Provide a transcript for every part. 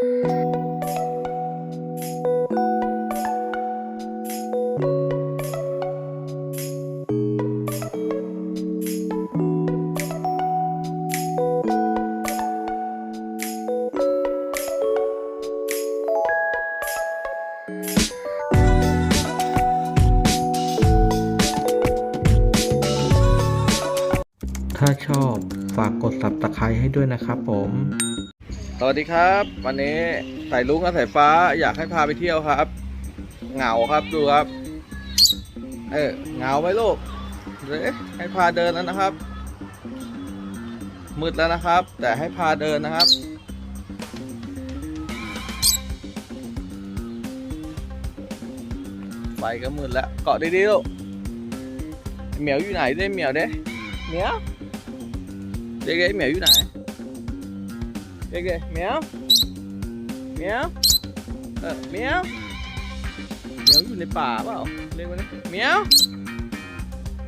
ถ้าชอบฝากกด subscribe ให้ด้วยนะครับผม สวัสดีครับ วันนี้สายลุงกับสายฟ้าอยากให้พาไปเที่ยวครับ เหงาครับดูครับ เออเหงาไหมลูกเดี๋ยวให้พาเดินแล้วนะครับมืดแล้วนะครับ แต่ให้พาเดินนะครับไฟก็มืดแล้วเกาะดีๆลูกเหมียวอยู่ไหนเด้เหมียวเด้เหมียวเด็กๆเหมียวอยู่ไหน เด็กๆเหมียวเหมียวเออเหมียวเหมียวอยู่ในป่าเปล่าเรียกมันดิเหมียว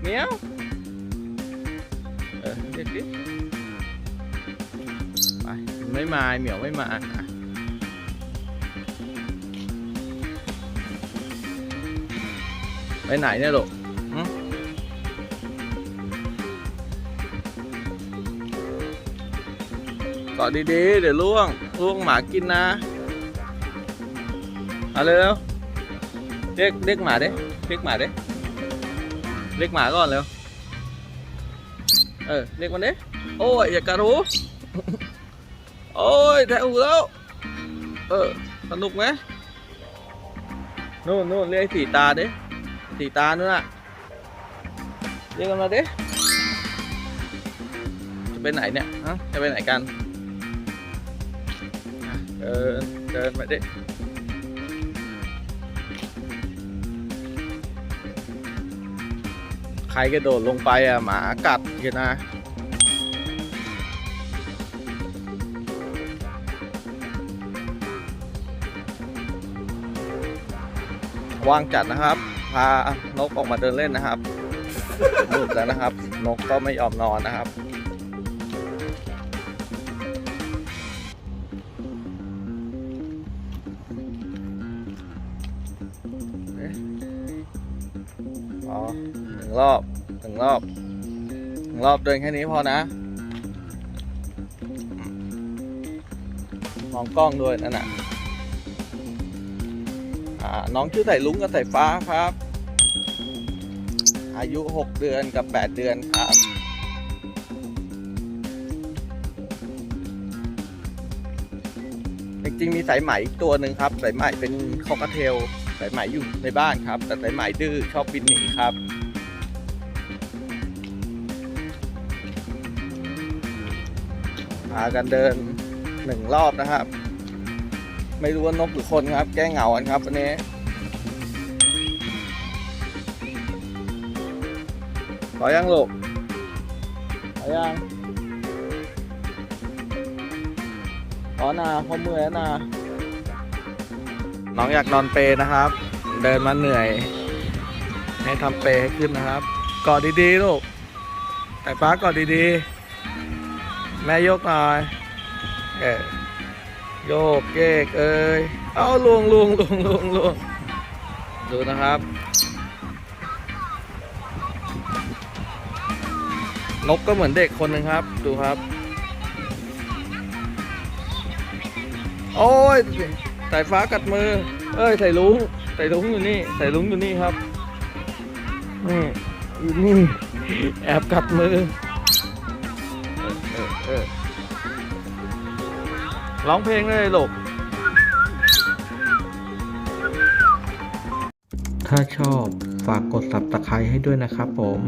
เหมียวเออเรียกดิไปไม่มาเหมียวไม่มาไปไหนเนี่ยลูก เกาะดีๆ เดี๋ยวล่วงล่วงหมากินนะเอาเร็วๆเรียกเรียกหมาเด้เรียกหมาเด้เรียกหมาก่อนเร็วเออเรียกมันด้โอ้ยอย่ากัดหูโอ้ยแทะหูแล้วเออสนุกไหมนู่นนู่นเรียกสีตาเด้สีตานู่นน่ะเรียกกันมาเด้จะไปไหนเนี่ยฮะจะไปไหนกัน เดินเดินมาด้ใครกระโดดลงไปอะ หมากัดกันนะว่างจัดนะครับ พานกออกมาเดินเล่นนะครับหมืดแล้วนะครับ นกก็ไม่ยอมนอนนะครับ หนึ่งรอบหนึ่งรอบหนึ่งรอบเดินแค่นี้พอนะ มองกล้องด้วยนั่นน่ะอ่าน้องชื่อไส่ลุงกับไส่ฟ้าครับ อายุ 6 เดือนกับ 8 เดือนครับจริงๆมีสายไหมอีกตัวหนึ่งครับ สายไหมเป็นคอกเทล สายไหมอยู่ในบ้านครับ แต่สายไหมดื้อชอบบินหนีครับพากันเดินหนึ่งรอบนะครับ ไม่รู้ว่านกหรือคนครับ แก้เหงากันครับวันนี้ขอยังลูกขอยังขอนาพอมือนา น้องอยากนอนเปนะครับ เดินมาเหนื่อย ให้ทำเปให้ขึ้นนะครับกอดดีๆลูกแต่ป้ากอดดีๆ แม่ยกหน่อยเออโยกเยกเอ้ยเอาลวงลวงลวงลวงลวงดูนะครับ นกก็เหมือนเด็กคนหนึ่งครับ ดูครับ โอ้ย สายฟ้ากัดมือ เอ้ยใส่ลุงใส่ลุงอยู่นี่ใส่ลุงอยู่นี่ครับนี่อยู่นี่แอบกัดมือเออเออเออร้องเพลงเลยลูกถ้าชอบฝากกด subscribe ให้ด้วยนะครับผม